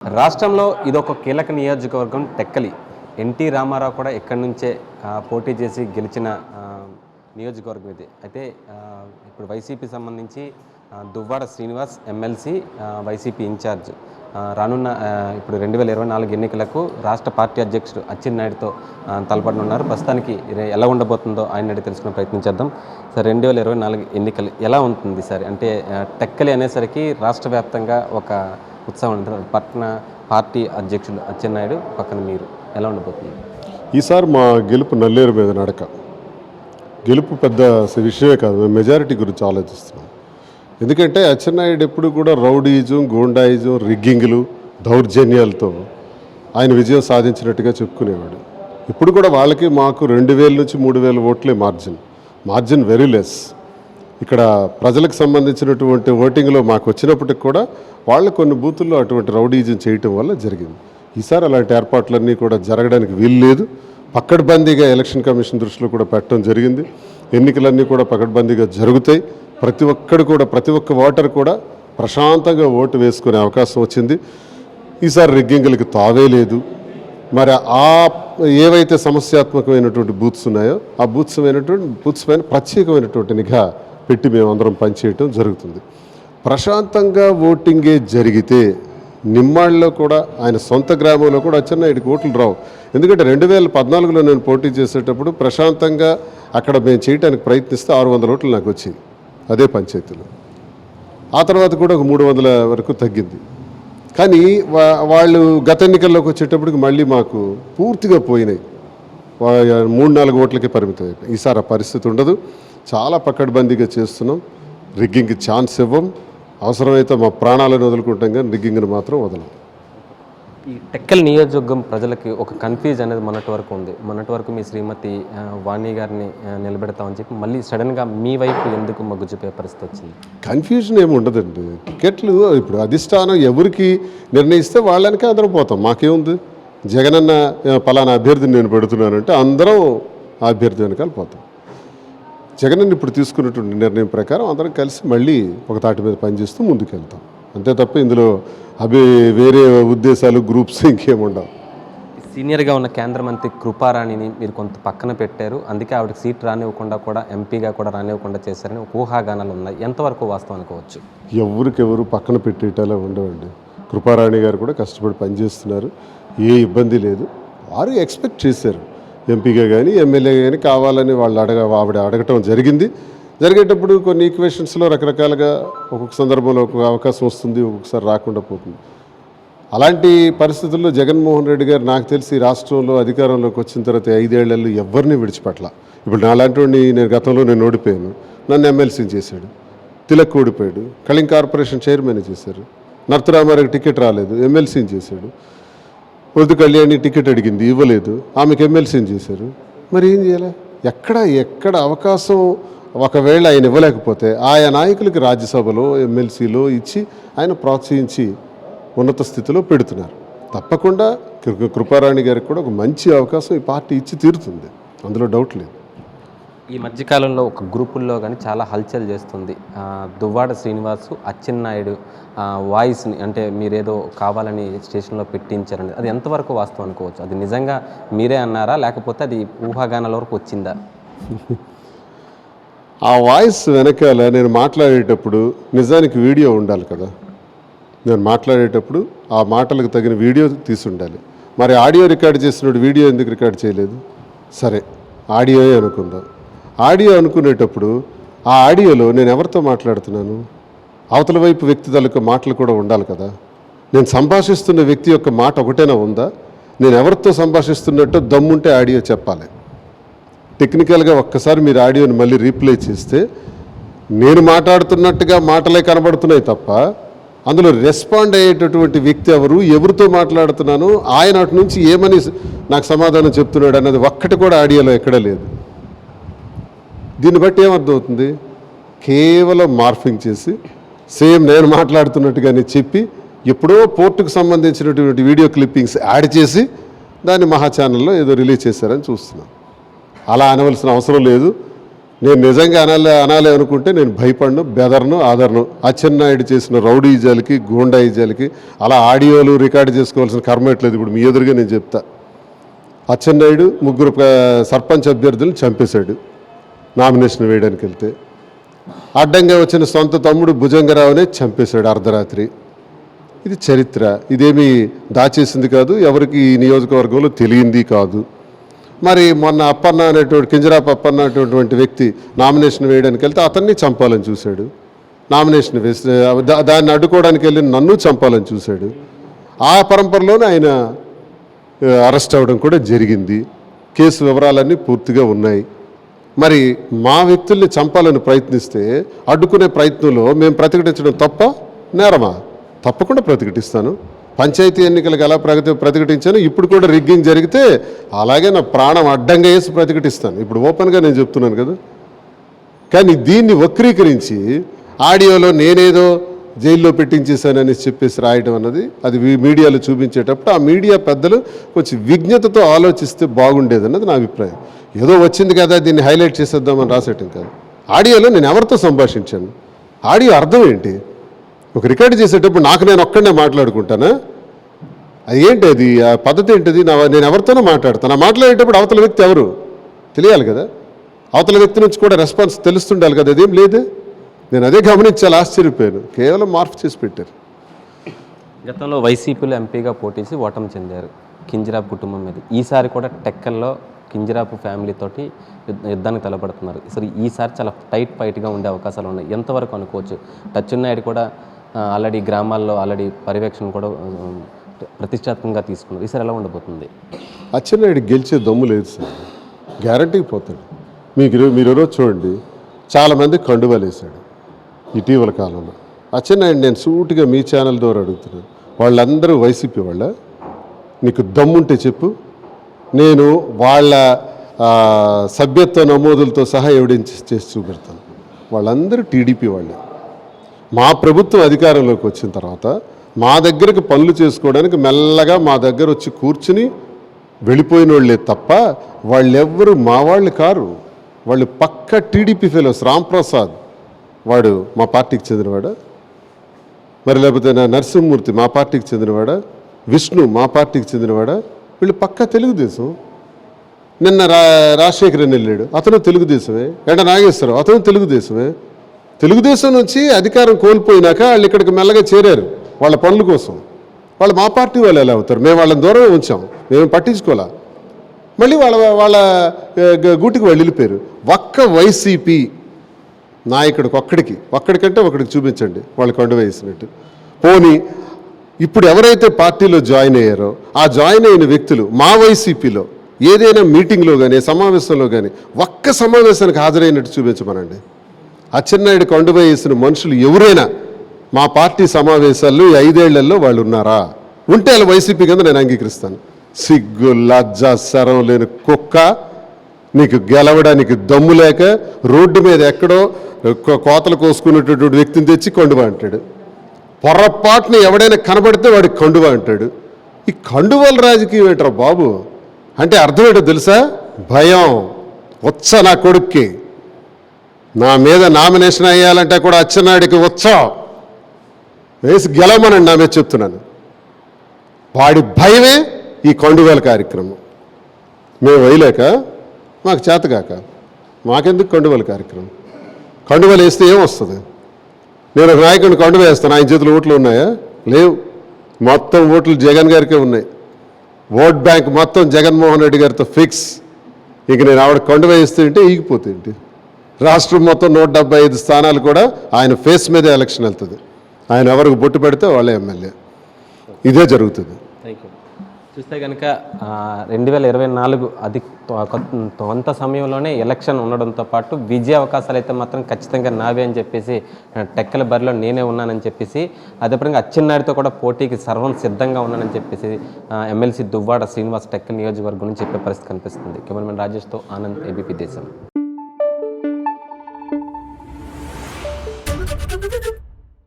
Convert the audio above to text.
రాష్ట్రంలో ఇదొక కీలక నియోజకవర్గం టెక్కలి. ఎన్టీ రామారావు కూడా ఇక్కడి నుంచే పోటీ చేసి గెలిచిన నియోజకవర్గం ఇది. అయితే ఇప్పుడు వైసీపీ సంబంధించి Duvvada Srinivas MLC YCP in charge. రానున్న ఇప్పుడు రెండు వేల ఇరవై నాలుగు ఎన్నికలకు రాష్ట్ర పార్టీ అధ్యక్షుడు అచ్చెన్నాయుడుతో తలపడనున్నారు. ప్రస్తుతానికి ఎలా ఉండబోతుందో ఆయన అడిగి తెలుసుకునే ప్రయత్నం చేద్దాం. సార్ రెండు వేల ఇరవై నాలుగు ఎన్నికలు ఎలా ఉంటుంది సార్? అంటే టెక్కలి అనేసరికి రాష్ట్ర వ్యాప్తంగా ఒక ఉత్సాహం ఉంటుంది. పట్న పార్టీ అధ్యక్షుడు అచ్చెన్నాయుడు పక్కన మీరు. ఎలా ఉండబోతుంది? ఈసారి మా గెలుపు నల్లేరు మీద నడక. గెలుపు పెద్ద విషయమే కాదు. మేము మెజారిటీ గురించి ఆలోచిస్తున్నాం. ఎందుకంటే అచ్చెన్నాయుడు ఎప్పుడు కూడా రౌడీజం గూండాయిజం రిగ్గింగ్లు దౌర్జన్యాలతో ఆయన విజయం సాధించినట్టుగా చెప్పుకునేవాడు. ఇప్పుడు కూడా వాళ్ళకి మాకు రెండు వేల నుంచి మూడు వేల ఓట్లే మార్జిన్. మార్జిన్ వెరీ లెస్ ఇక్కడ ప్రజలకు సంబంధించినటువంటి ఓటింగ్లో మాకు వచ్చినప్పటికి కూడా వాళ్ళు కొన్ని బూతుల్లో అటువంటి రౌడీజం చేయటం వల్ల జరిగింది. ఈసారి అలాంటి ఏర్పాట్లన్నీ కూడా జరగడానికి వీలు లేదు. పక్కడ్బందీగా ఎలక్షన్ కమిషన్ దృష్టిలో కూడా పెట్టడం జరిగింది. ఎన్నికలన్నీ కూడా పకడ్బందీగా జరుగుతాయి. ప్రతి ఒక్కడు కూడా ప్రతి ఒక్క ఓటర్ కూడా ప్రశాంతంగా ఓటు వేసుకునే అవకాశం వచ్చింది. ఈసారి రిగ్గింగ్లకి తావే లేదు. మరి ఆ ఏవైతే సమస్యాత్మకమైనటువంటి బూత్స్ ఉన్నాయో ఆ బూత్స్ అయినటువంటి బూత్స్ పైన ప్రత్యేకమైనటువంటి నిఘా పెట్టి మేము అందరం పనిచేయటం జరుగుతుంది. ప్రశాంతంగా ఓటింగే జరిగితే నిమ్మాళ్ళలో కూడా ఆయన సొంత గ్రామంలో కూడా అచ్చెన్నాయుడికి ఓట్లు రావు. ఎందుకంటే రెండు వేల పద్నాలుగులో నేను పోటీ చేసేటప్పుడు ప్రశాంతంగా అక్కడ మేము చేయడానికి ప్రయత్నిస్తే ఆరు వందల ఓట్లు నాకు వచ్చింది అదే పంచాయతీలో. ఆ తర్వాత కూడా ఒక మూడు వందల వరకు తగ్గింది. కానీ వా- వాళ్ళు గత ఎన్నికల్లోకి వచ్చేటప్పటికి మళ్ళీ మాకు పూర్తిగా పోయినాయి. మూడు నాలుగు ఓట్లకే పరిమితం అయిపోయి ఈసారి ఆ పరిస్థితి ఉండదు. చాలా పక్కడబందీగా చేస్తున్నాం. రిగ్గింగ్కి ఛాన్స్ ఇవ్వం. అవసరమైతే మా ప్రాణాలను వదులుకుంటాం కానీ రిగ్గింగ్ని మాత్రం వదలం. ఈ టెక్కల్ నియోజకవర్గం ప్రజలకి ఒక కన్ఫ్యూజ్ అనేది మొన్నటి వరకు ఉంది. మొన్నటి వరకు మీ శ్రీమతి వాణి గారిని నిలబెడతామని చెప్పి మళ్ళీ సడన్గా మీ వైపు ఎందుకు మగ్గు చూపే పరిస్థితి వచ్చింది? కన్ఫ్యూజన్ ఏమి ఉండదండి. టికెట్లు ఇప్పుడు అధిష్టానం ఎవరికి నిర్ణయిస్తే వాళ్ళనికే అందరం పోతాం. మాకేముంది? జగనన్న పలానా అభ్యర్థిని నేను పెడుతున్నానంటే అందరం ఆ అభ్యర్థి వెనకాల పోతాం. జగనన్న ఇప్పుడు తీసుకున్నటువంటి నిర్ణయం ప్రకారం అందరం కలిసి మళ్ళీ ఒక తాటి మీద పనిచేస్తూ ముందుకెళ్తాం. అంతే తప్ప ఇందులో అవి వేరే ఉద్దేశాలు గ్రూప్స్ ఇంకేముండవు. సీనియర్గా ఉన్న కేంద్ర మంత్రి కృపారాణిని మీరు కొంత పక్కన పెట్టారు. అందుకే ఆవిడకి సీట్ రానివ్వకుండా కూడా ఎంపీగా కూడా రానివ్వకుండా చేశారని ఒక ఊహాగానాలు ఉన్నాయి. ఎంతవరకు వాస్తవం అనుకోవచ్చు? ఎవరికెవరు పక్కన పెట్టేటలా ఉండవండి. కృపారాణి గారు కూడా కష్టపడి పనిచేస్తున్నారు. ఏ ఇబ్బంది లేదు. వారు ఎక్స్పెక్ట్ చేశారు. ఎంపీగా కానీ ఎమ్మెల్యేగా కానీ కావాలని వాళ్ళు అడగ ఆవిడ అడగటం జరిగింది. జరిగేటప్పుడు కొన్ని ఈక్వేషన్స్లో రకరకాలుగా ఒక్కొక్క సందర్భంలో ఒక్కొక్క అవకాశం వస్తుంది ఒక్కొక్కసారి రాకుండా పోతుంది. అలాంటి పరిస్థితుల్లో జగన్మోహన్ రెడ్డి గారు నాకు తెలిసి రాష్ట్రంలో అధికారంలోకి వచ్చిన తర్వాత ఐదేళ్ళలో ఎవరిని విడిచిపెట్టల? ఇప్పుడు నాలాంటి నేను గతంలో నేను ఓడిపోయాను. నన్ను ఎమ్మెల్సీని చేశాడు. తిలక్ ఓడిపోయాడు. కళింగ్ కార్పొరేషన్ చైర్మన్ చేశారు. నర్తరామారావుకి టికెట్ రాలేదు. ఎమ్మెల్సీని చేశాడు. పొద్దు కళ్యాణి టికెట్ అడిగింది ఇవ్వలేదు. ఆమెకు ఎమ్మెల్సీని చేశారు. మరి ఏం చేయాలి? ఎక్కడ ఎక్కడ అవకాశం ఒకవేళ ఆయన ఇవ్వలేకపోతే ఆయా నాయకులకి రాజ్యసభలో ఎమ్మెల్సీలో ఇచ్చి ఆయన ప్రోత్సహించి ఉన్నత స్థితిలో పెడుతున్నారు. తప్పకుండా కృపారాణి గారికి కూడా ఒక మంచి అవకాశం ఈ పార్టీ ఇచ్చి తీరుతుంది. అందులో డౌట్ లేదు. ఈ మధ్యకాలంలో ఒక గ్రూపుల్లో కానీ చాలా హల్చల్ చేస్తుంది. దువ్వాడ శ్రీనివాసు అచ్చెన్నాయుడు వాయిస్ని అంటే మీరేదో కావాలని స్టేషన్లో పెట్టించారని అది ఎంతవరకు వాస్తవం అనుకోవచ్చు? అది నిజంగా మీరే అన్నారా? లేకపోతే అది ఊహాగానాల వరకు వచ్చిందా? ఆ వాయిస్ వెనకాల నేను మాట్లాడేటప్పుడు నిజానికి వీడియో ఉండాలి కదా. నేను మాట్లాడేటప్పుడు ఆ మాటలకు తగిన వీడియో తీసి ఉండాలి మరి ఆడియో రికార్డ్ చేసినప్పుడు వీడియో ఎందుకు రికార్డ్ చేయలేదు? సరే ఆడియోయే అనుకుందాం. ఆడియో అనుకునేటప్పుడు ఆ ఆడియోలో నేను ఎవరితో మాట్లాడుతున్నాను? అవతల వైపు వ్యక్తి తాలూకా మాటలు కూడా ఉండాలి కదా. నేను సంభాషిస్తున్న వ్యక్తి యొక్క మాట ఒకటేనా ఉందా? నేను ఎవరితో సంభాషిస్తున్నట్టు దమ్ముంటే ఆడియో చెప్పాలి. టెక్నికల్గా ఒక్కసారి మీరు ఆడియోని మళ్ళీ రీప్లే చేస్తే నేను మాట్లాడుతున్నట్టుగా మాటలే కనబడుతున్నాయి తప్ప అందులో రెస్పాండ్ అయ్యేటటువంటి వ్యక్తి ఎవరు ఎవరితో మాట్లాడుతున్నాను ఆయన అటు నుంచి ఏమని నాకు సమాధానం చెప్తున్నాడు అన్నది ఒక్కటి కూడా ఆడియోలో ఎక్కడ లేదు. దీన్ని బట్టి ఏమర్థమవుతుంది? కేవలం మార్ఫింగ్ చేసి సేమ్ నేను మాట్లాడుతున్నట్టుగానే చెప్పి ఎప్పుడో పోర్టుకు సంబంధించినటువంటి వీడియో క్లిప్పింగ్స్ యాడ్ చేసి దాన్ని మహా ఛానల్లో ఏదో రిలీజ్ చేశారని చూస్తున్నాను అలా అనవలసిన అవసరం లేదు. నేను నిజంగా అనాలి అనాలి అనుకుంటే నేను భయపడను బెదర్ను ఆదరను. అచ్చెన్నాయుడు చేసిన రౌడీజాలకి గూండాయిజాలకి అలా ఆడియోలు రికార్డు చేసుకోవాల్సిన కర్మ ఎట్లేదు ఇప్పుడు మీ ఎదురుగా నేను చెప్తా. అచ్చెన్నాయుడు ముగ్గురు సర్పంచ్ అభ్యర్థులను చంపేశాడు. నామినేషన్ వేయడానికి వెళ్తే. అడ్డంగా వచ్చిన సొంత తమ్ముడు భుజంగరావునే చంపేశాడు అర్ధరాత్రి. ఇది చరిత్ర. ఇదేమీ దాచేసింది కాదు. ఎవరికి ఈ నియోజకవర్గంలో తెలియంది కాదు. మరి మొన్న అప్పన్న అనేటువంటి కింజరాప్ అప్పన్న అనేటువంటి వ్యక్తి నామినేషన్ వేయడానికి వెళ్తే అతన్ని చంపాలని చూశాడు. నామినేషన్ వేస్తే దా- దాన్ని అడ్డుకోవడానికి వెళ్ళి నన్ను చంపాలని చూశాడు. ఆ పరంపరలోనే ఆయన అరెస్ట్ అవ్వడం కూడా జరిగింది. కేసు వివరాలన్నీ పూర్తిగా ఉన్నాయి. మరి మా వ్యక్తుల్ని చంపాలని ప్రయత్నిస్తే అడ్డుకునే ప్రయత్నంలో మేము ప్రతిఘటించడం తప్ప నేరమా? తప్పకుండా ప్రతిఘటిస్తాను. పంచాయతీ ఎన్నికలకు ఎలా ప్రగతి ప్రతిఘటించాను ఇప్పుడు కూడా రిగ్గింగ్ జరిగితే అలాగే నా ప్రాణం అడ్డంగా వేసి ప్రతిఘటిస్తాను. ఇప్పుడు ఓపెన్గా నేను చెప్తున్నాను కదా. కానీ దీన్ని వక్రీకరించి ఆడియోలో నేనేదో జైల్లో పెట్టించేశానని చెప్పేసి రాయడం అన్నది అది మీడియాలో చూపించేటప్పుడు ఆ మీడియా పెద్దలు కొంచెం విజ్ఞతతో ఆలోచిస్తే బాగుండేది అన్నది నా అభిప్రాయం. ఏదో వచ్చింది కదా దీన్ని హైలైట్ చేసేద్దామని రాసేటం కాదు. ఆడియోలో నేను ఎవరితో సంభాషించాను? ఆడియో అర్థం ఏంటి? ఒక రికార్డు చేసేటప్పుడు నాకు నేను ఒక్కడనే మాట్లాడుకుంటానా? అది ఏంటి అది? ఆ పద్ధతి ఏంటిది? నా నేను ఎవరితోనో మాట్లాడతాను ఆ మాట్లాడేటప్పుడు అవతల వ్యక్తి ఎవరు? తెలియాలి కదా. అవతల వ్యక్తి నుంచి కూడా రెస్పాన్స్ తెలుస్తుండాలి కదా. అదేం లేదు. నేను అదే గమనించాలి ఆశ్చర్యపోయాను. కేవలం మార్పు చేసి పెట్టారు. గతంలో వైసీపీలో ఎంపీగా పోటీసి ఓటమి చెందారు కింజరాపు కుటుంబం మీద. ఈసారి కూడా టెక్కల్లో కింజరాపు ఫ్యామిలీ తోటి యుద్ధానికి తలపడుతున్నారు. సరే ఈసారి చాలా టైట్ ఫైట్గా ఉండే అవకాశాలు ఉన్నాయి. ఎంతవరకు అనుకోవచ్చు? టచ్చున్నాయుడు కూడా ఆల్రెడీ గ్రామాల్లో ఆల్రెడీ పర్యవేక్షణ కూడా ప్రతిష్టాత్మకంగా తీసుకున్నారు. ఈసారి ఎలా ఉండబోతుంది? అచ్చెన్నాయుడు గెలిచే దమ్ము లేదు సార్. గ్యారంటీ పోతాడు. మీకు మీరు ఈరోజు చూడండి చాలామంది కండువాలు వేశాడు ఇటీవల కాలంలో. అచ్చెన్నాయుడు నేను సూటిగా మీ ఛానల్ ద్వారా అడుగుతున్నాను వాళ్ళందరూ వైసీపీ వాళ్ళ. నీకు దమ్ముంటే చెప్పు. నేను వాళ్ళ సభ్యత్వ నమోదులతో సహా ఎవిడెన్స్ చేసి చూపెడతాను. వాళ్ళందరూ టీడీపీ వాళ్ళే. మా ప్రభుత్వం అధికారంలోకి వచ్చిన తర్వాత మా దగ్గరకు పనులు చేసుకోవడానికి మెల్లగా మా దగ్గర వచ్చి కూర్చుని వెళ్ళిపోయిన వాళ్ళే తప్ప వాళ్ళెవ్వరు మా వాళ్ళు కారు. వాళ్ళు పక్క టీడీపీ ఫెలోస్ రాంప్రసాద్ వాడు మా పార్టీకి చెందినవాడా? మరి లేకపోతే నా నరసింహమూర్తి మా పార్టీకి చెందినవాడా? విష్ణు మా పార్టీకి చెందినవాడా? వీళ్ళు పక్క తెలుగుదేశం. నిన్న రా రాజశేఖరన్ వెళ్ళాడు. అతను తెలుగుదేశమే. ఎండ నాగేశ్వరరావు అతను తెలుగుదేశమే. తెలుగుదేశం నుంచి అధికారం కోల్పోయినాక వాళ్ళు ఇక్కడికి మెల్లగా చేరారు వాళ్ళ పనుల కోసం. వాళ్ళు మా పార్టీ వాళ్ళు ఎలా అవుతారు? మేము వాళ్ళని దూరమే ఉంచాం. మేము పట్టించుకోలే. మళ్ళీ వాళ్ళ వాళ్ళ గూటికి వాళ్ళు వెళ్ళిపోయారు. ఒక్క వైసీపీ నాయకుడికి ఒక్కడికి ఒక్కడికంటే ఒకడికి చూపించండి వాళ్ళు కొండ వేసినట్టు. పోనీ ఇప్పుడు ఎవరైతే పార్టీలో జాయిన్ అయ్యారో ఆ జాయిన్ అయిన వ్యక్తులు మా వైసీపీలో ఏదైనా మీటింగ్లో కానీ సమావేశంలో కానీ ఒక్క సమావేశానికి హాజరైనట్టు చూపించమనండి. అచ్చెన్నాయుడు కొండ వేసిన మనుషులు ఎవరైనా మా పార్టీ సమావేశాల్లో ఈ ఐదేళ్ళలో వాళ్ళు ఉన్నారా? ఉంటే అలా వైసీపీ కింద నేను అంగీకరిస్తాను. సిగ్గు లజ్జ శరం లేని కుక్క నీకు గెలవడానికి దమ్ము లేక రోడ్డు మీద ఎక్కడో కోతలు కోసుకునేటటువంటి వ్యక్తిని తెచ్చి కండువా అంటాడు. పొరపాటున ఎవడైనా కనబడితే వాడికి కండువా అంటాడు. ఈ కండువల రాజకీయం ఏంట్రా బాబు? అంటే అర్థం ఏంటో తెలుసా? భయం. వచ్చ నా కొడుక్కి. నా మీద నామినేషన్ అయ్యాలంటే కూడా అచ్చెన్నాయుడికి వచ్చా వేసి గెలవమనండి నా మీద చెప్తున్నాను. వాడి భయమే ఈ కొండువేల కార్యక్రమం. మేము వేయలేక మాకు చేతగాక మాకెందుకు కండువల కార్యక్రమం? కండువలు వేస్తే ఏమొస్తుంది? నేను ఒక నాయకుడిని కండువ వేస్తాను. ఆయన చేతిలో ఓట్లు ఉన్నాయా? లేవు. మొత్తం ఓట్లు జగన్ గారికే ఉన్నాయి. ఓట్ బ్యాంక్ మొత్తం జగన్మోహన్ రెడ్డి గారితో ఫిక్స్. ఇక నేను ఆవిడ కండువ వేస్తే ఏంటి? ఈగిపోతే ఏంటి? రాష్ట్రం మొత్తం నూట డెబ్బై ఐదు స్థానాలు కూడా ఆయన ఫేస్ మీద ఎలక్షన్ వెళ్తుంది. ఆయన ఎవరికి బొట్టు పెడితే వాళ్ళే ఎమ్మెల్యే. ఇదే జరుగుతుంది. థ్యాంక్ యూ చూస్తే కనుక రెండు వేల ఇరవై నాలుగు అది కొ- కొంత సమయంలోనే ఎలక్షన్ ఉండడంతో పాటు విజయ అవకాశాలు అయితే మాత్రం ఖచ్చితంగా నావే అని చెప్పేసి టెక్కల బరిలో నేనే ఉన్నానని చెప్పేసి అదేపరంగా అచ్చెన్నాయుడితో కూడా పోటీకి సర్వం సిద్ధంగా ఉన్నానని చెప్పేసి ఎమ్మెల్సీ దువ్వాడ శ్రీనివాస్ టెక్కల్ నియోజకవర్గం నుంచి చెప్పే పరిస్థితి కనిపిస్తుంది. కెమెరామెన్ రాజేష్తో ఆనంద్ ఏబీపీ దేశం.